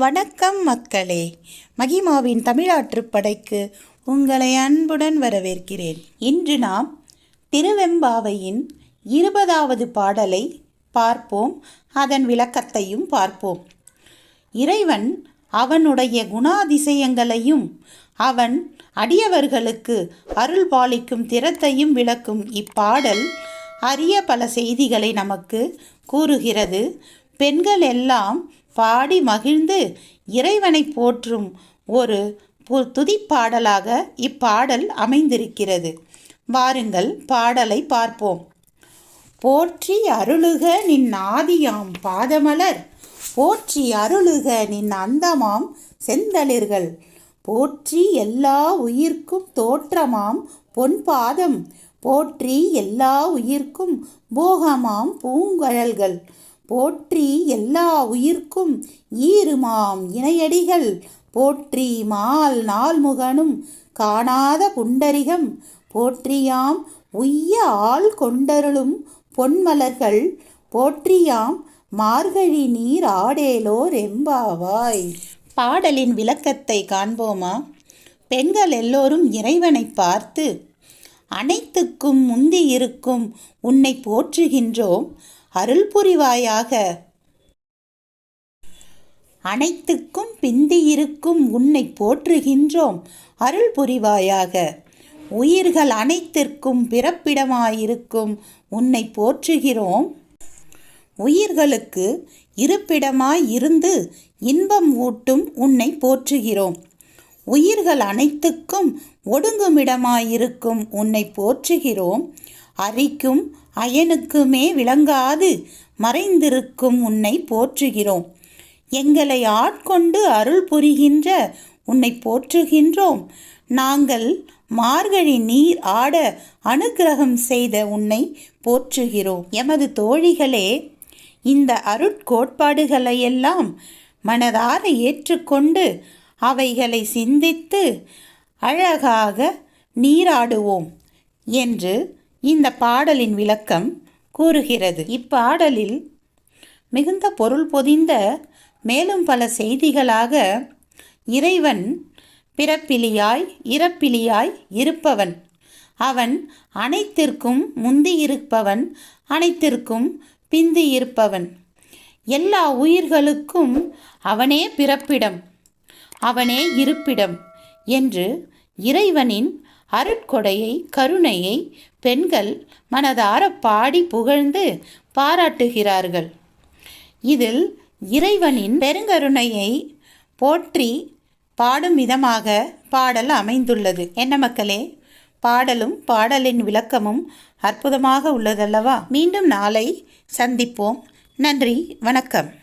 வணக்கம் மக்களே. மகிமாவின் தமிழாற்று படைக்கு உங்களை அன்புடன் வரவேற்கிறேன். இன்று நாம் திருவெம்பாவையின் இருபதாவது பாடலை பார்ப்போம். அதன் விளக்கத்தையும் பார்ப்போம். இறைவன் அவனுடைய குணாதிசயங்களையும் அவன் அடியவர்களுக்கு அருள் பாலிக்கும் திறத்தையும் விளக்கும் இப்பாடல் அரிய பல செய்திகளை நமக்கு கூறுகிறது. பெண்கள் எல்லாம் பாடி மகிழ்ந்து இறைவனை போற்றும் ஒரு பு- துதிப்பாடலாக இப்பாடல் அமைந்திருக்கிறது. வாருங்கள் பாடலை பார்ப்போம். போற்றி அருளுக நின் ஆதியாம் பாதமலர் போற்றி அருளுக நின் அந்தமாம் செந்தளிர்கள் போற்றி எல்லா உயிர்க்கும் தோற்றமாம் பொன் பாதம் போற்றி எல்லா உயிர்க்கும் போகமாம் பூங்கழல்கள் போற்றி எல்லா உயிர்க்கும் ஈருமாம் இணையடிகள். போற்றி மால் நால்முகனும் காணாத புண்டரிகம். போற்றியாம் உய்ய ஆள் கொண்டருளும் பொன்மலர்கள். போற்றியாம் மார்கழி நீர் ஆடேலோர் எம்பாவாய். பாடலின் விளக்கத்தை காண்போமா? பெண்கள் எல்லோரும் இறைவனை பார்த்து அனைத்துக்கும் முந்தி இருக்கும் உன்னை போற்றுகின்றோம். அருள் புரிவாயாக அனைத்துக்கும் பிந்தியிருக்கும் உன்னை போற்றுகின்றோம் அருள் புரிவாயாக உயிர்கள் அனைத்திற்கும் பிறப்பிடமாயிருக்கும் உன்னை போற்றுகிறோம். உயிர்களுக்கு இருப்பிடமாய் இருந்து இன்பம் ஊட்டும் உன்னை போற்றுகிறோம். உயிர்கள் அனைத்துக்கும் ஒடுங்குமிடமாயிருக்கும் உன்னை போற்றுகிறோம். அரிக்கும் அயனுக்குமே விளங்காது மறைந்திருக்கும் உன்னை போற்றுகிறோம். எங்களை ஆட்கொண்டு அருள் புரிகின்ற உன்னை போற்றுகின்றோம். நாங்கள் மார்கழி நீர் ஆட அனுக்கிரகம் செய்த உன்னை போற்றுகிறோம். எமது தோழிகளே இந்த அருட்கோட்பாடுகளையெல்லாம் மனதார ஏற்றுக்கொண்டு அவைகளை சிந்தித்து அழகாக நீராடுவோம் என்று இந்த பாடலின் விளக்கம் கூறுகிறது. இப்பாடலில் மிகுந்த பொருள் பொதிந்த மேலும் பல செய்திகளாக இறைவன் பிறப்பிலியாய் இறப்பிலியாய் இருப்பவன். அவன் அனைத்திற்கும் முந்தி இருப்பவன் அனைத்திற்கும் பிந்தி இருப்பவன். எல்லா உயிர்களுக்கும் அவனே பிறப்பிடம் அவனே இருப்பிடம் என்று இறைவனின் அருட்கொடையை கருணையை பெண்கள் மனதார பாடி புகழ்ந்து பாராட்டுகிறார்கள். இதில் இறைவனின் பெருங்கருணையை போற்றி பாடும் விதமாக பாடல் அமைந்துள்ளது. என்ன மக்களே? பாடலும் பாடலின் விளக்கமும் அற்புதமாக உள்ளதல்லவா? மீண்டும் நாளை சந்திப்போம். நன்றி வணக்கம்.